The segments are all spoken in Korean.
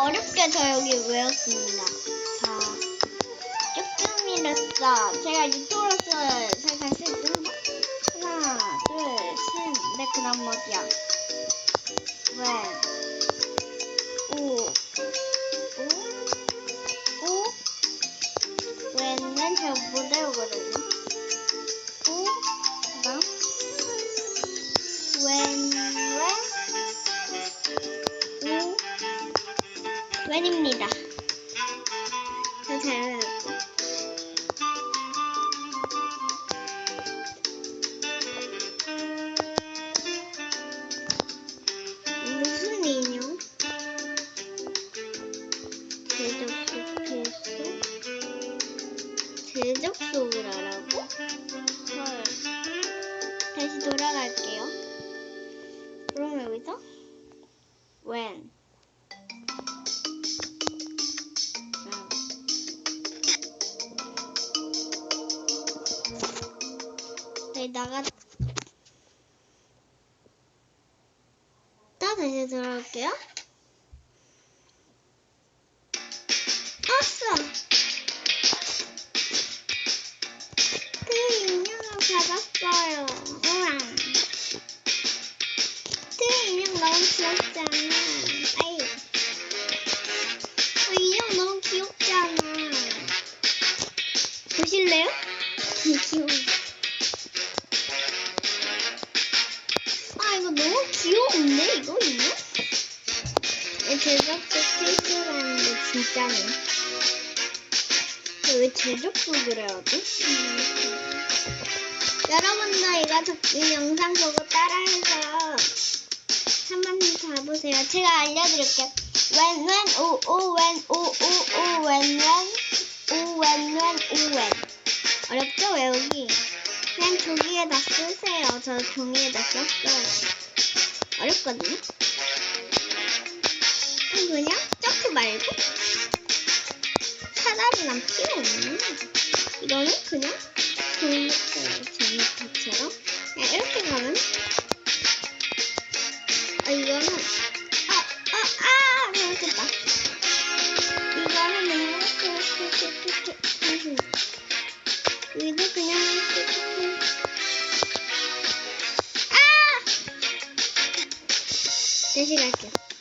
어렵게 저 여기 외웠습니다. 자, 조금이랬어. 제가 유튜브로서 살살 쓰고 하나, 둘, 셋, 넷, 그 다음 뭐야? 왜? 오, 오, 제접속 필수? 제접속을 하라고? 헐. 다시 돌아갈게요. 그럼 여기서 when. 네, 나갔 다 다시 돌아올게요. 돼? 음. 여러분도 이거 저- 이 영상 보고 따라해서 한번 봐보세요. 제가 알려드릴게요. when when o o when o o o when when o when when o when 어렵죠 외우기? 그냥 종이에다 쓰세요. 저 종이에다 썼어요. 어렵거든요. 그냥 점프 말고 난 필요 없네. 이거는 그냥 종이처럼 제니타처럼 그냥 이렇게 가면 아 이거는 아 아 아 잘못했다. 이거는 그냥 이렇게 이렇게 이렇게 이렇게 여기도 그냥 이렇게 이렇게 아 다시 갈게요.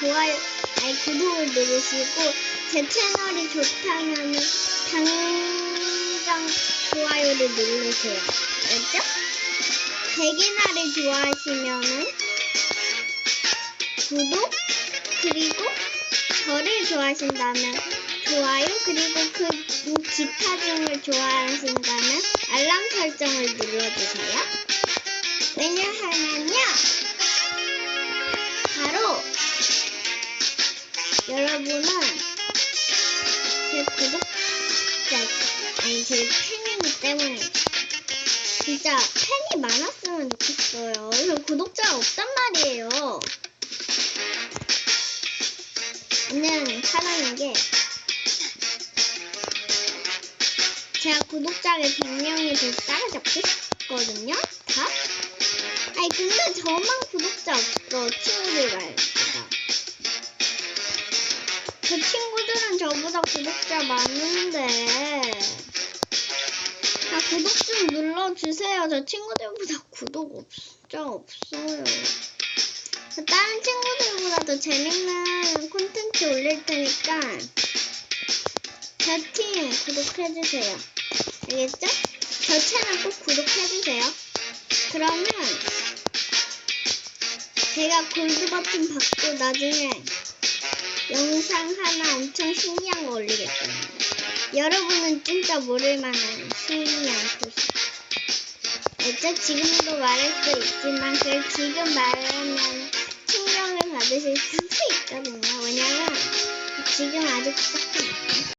좋아요 아니 구독을 누르시고 제 채널이 좋다면은 당장 좋아요를 누르세요 알죠? 100개나를 좋아하시면은 구독 그리고 저를 좋아하신다면 좋아요 그리고 그 기타 중을 좋아하신다면 알람 설정을 눌러주세요. 왜냐하면요. 여러분은 제 구독자 아니 제 팬이기 때문에 진짜 팬이 많았으면 좋겠어요. 저 구독자가 없단 말이에요. 저는 사랑인 게 제가 구독자가 100명이 더 따라잡고 싶거든요. 다? 아니 근데 저만 구독자 없어 친구들 말고 저 친구들은 저보다 구독자 많은데. 아 구독 좀 눌러주세요. 저 친구들보다 구독 진짜 없어요. 저 다른 친구들보다 더 재밌는 콘텐츠 올릴 테니까 저 팀 구독해주세요. 알겠죠? 저 채널 꼭 구독해주세요. 그러면 제가 골드 버튼 받고 나중에 영상 하나 엄청 신기한 거 올리겠거든요. 여러분은 진짜 모를 만한 신기한 소식. 알죠? 지금도 말할 수 있지만 그걸 지금 말하면 충격을 받으실 수도 있거든요. 왜냐면 지금 아직 시작합니다.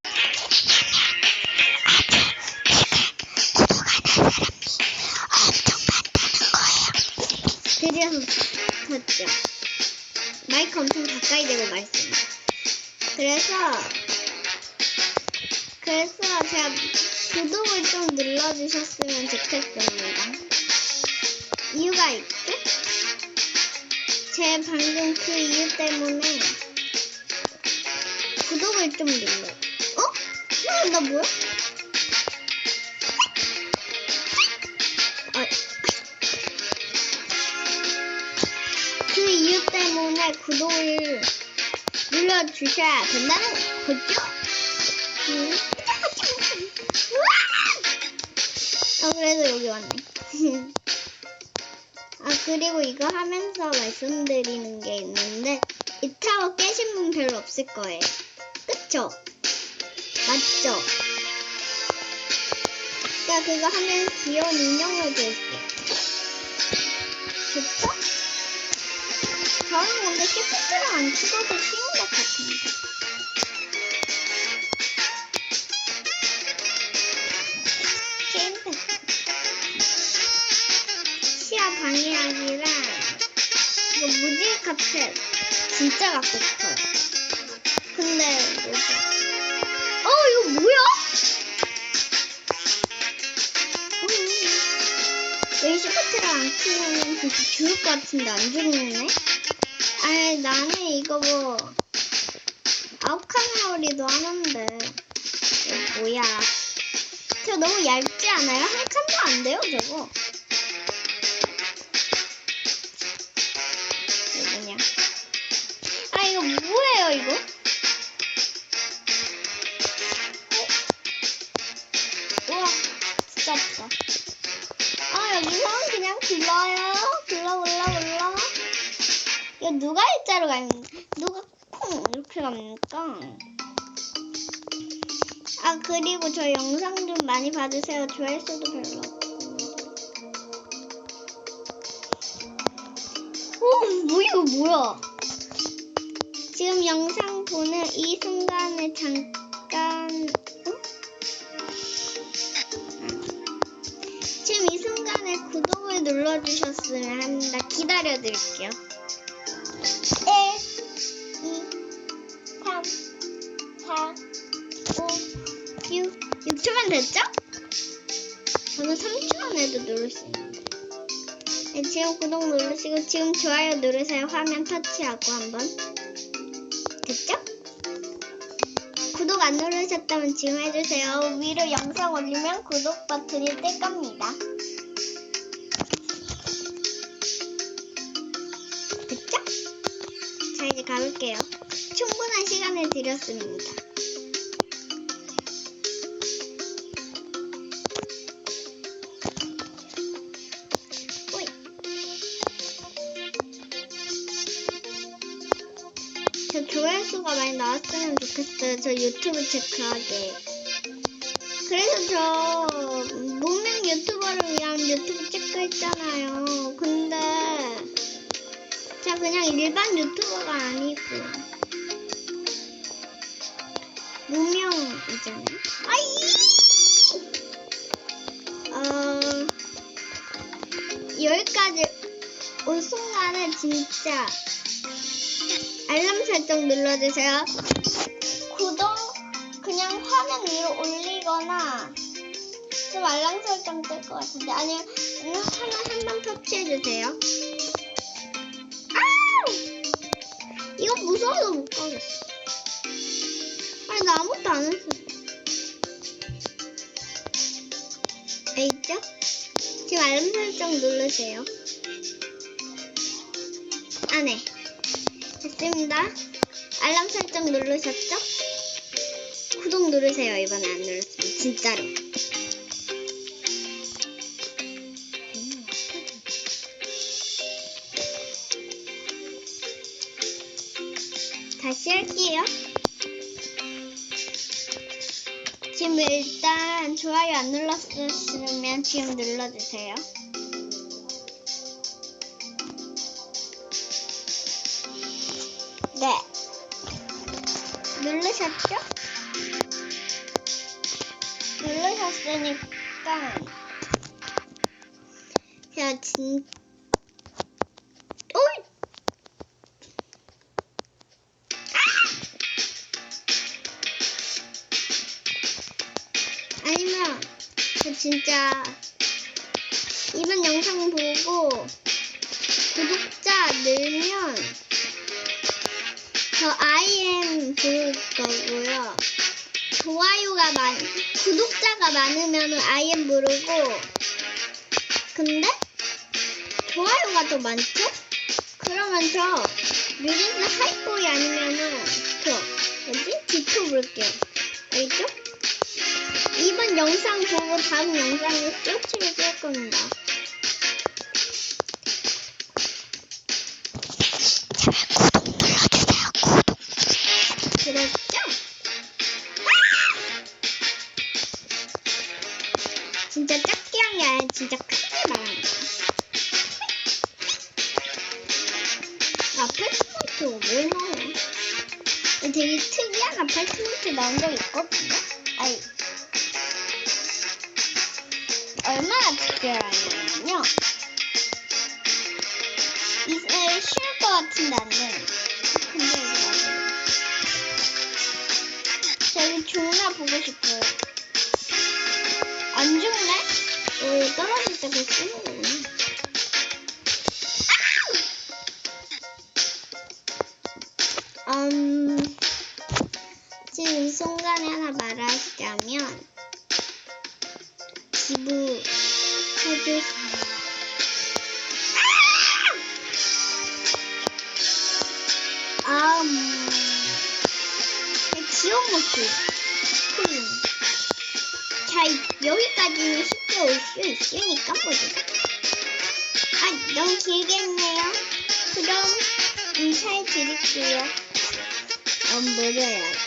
드디어 켰죠. 마이크 엄청 가까이 대고 말씀. 그래서 그래서 제가 구독을 좀 눌러주셨으면 좋겠습니다. 이유가 있죠? 제 방금 그 이유 때문에 구독을 좀 눌러. 어? 어, 나 뭐야? 아, 그 이유 때문에 구독을 눌러주셔야 된다는 거죠? 음. 아, 그래도 여기 왔네. 아, 그리고 이거 하면서 말씀드리는 게 있는데, 이 타워 깨신 분 별로 없을 거예요. 그쵸? 맞죠? 야, 그거 하면 귀여운 인형을 줄게. 좋죠? 저는 근데 시프트를 안 찍어도 쉬운 것 같은데. 게임팩. 시야 방해하기랑 이거 무질 카펫 진짜 갖고 싶어요. 근데 뭐지? 어 이거 뭐야? 음. 여기 시프트를 안 키우면 진짜 죽을 것 같은데 안 죽네? 아니 나는 이거 뭐 아웃카메라리도 하는데 이거 뭐야? 저 너무 얇지 않아요? 한 칸도 안 돼요 저거. 이거 뭐냐? 아 이거 뭐예요 이거? 어? 진짜 아프다. 아 여기서 그냥 굴러요. 굴러 굴러 굴러. 이거 누가 일자로 가는 누가 콩 이렇게 갑니까? 아 그리고 저 영상 좀 많이 봐주세요. 조회수도 별로 없고. 어, 뭐 이거 뭐야? 지금 영상 보는 이 순간에 잠깐. 지금 이 순간에 구독을 눌러주셨으면 합니다. 기다려드릴게요. 1, 2, 3, 4, 5, 6, 6초만 됐죠? 저는 3초 안에도 누를 수 있는데. 네, 지금 구독 누르시고 지금 좋아요 누르세요. 화면 터치하고 한번. 됐죠? 구독 안 누르셨다면 지금 해주세요. 위로 영상 올리면 구독 버튼이 뜰 겁니다. 자 이제 가볼게요. 충분한 시간을 드렸습니다. 저 조회수가 많이 나왔으면 좋겠어요. 저 유튜브 체크하게. 그래서 저 무명 유튜버를 위한 유튜브 체크했잖아요. 근데 그냥 일반 유튜버가 아니고 무명이잖아요. 아이! 어, 여기까지 온 순간에 진짜 알람 설정 눌러주세요. 구독 그냥 화면 위로 올리거나 좀 알람 설정 뜰 것 같은데 아니면 그냥 하나 한 번 터치해주세요. 이거 무서워서 못 가겠어. 아니 나 아무것도 안 했어. 알죠? 지금 알람 설정 누르세요. 아, 네. 됐습니다. 알람 설정 누르셨죠? 구독 누르세요. 이번에 안 눌렀으면 진짜로. 다시 할게요. 지금 일단 좋아요 안 눌렀으면 지금 눌러주세요. 네. 누르셨죠? 누르셨으니까 제가 진오 진짜 이번 영상 보고 구독자 늘면 저 IM 부를 거고요. 좋아요가 많, 구독자가 많으면 IM 부르고 근데 좋아요가 더 많죠? 그러면 저 뮤진스 하이보이 아니면은 저 뭐지? 지토 부를게요. 알겠죠? 이번 영상 보고 다음 영상에 쇼츠를 쓸 겁니다. 제발 구독 눌러주세요. 구독. 그랬죠? 아! 진짜 작게 한 게 아니라 진짜 크게 말한 거야. 아팔트먼트가 뭘 나와? 되게 특이한 아팔트먼트 나온 적 있거든요? 아이, 얼마나 특별하냐면요. 이제 쉬울 것 같은 나는. 근데 여기 맞아요. 저기 종나 보고 싶어요. 안 죽네? 오, 떨어질 때 그거 쓰는 거구나. 못해. 음. 자, 여기까지는 쉽게 올 수 있으니까 보자. 아, 너무 길게 했네요. 그럼 인사해 드릴게요. 음, 뭘 해야지?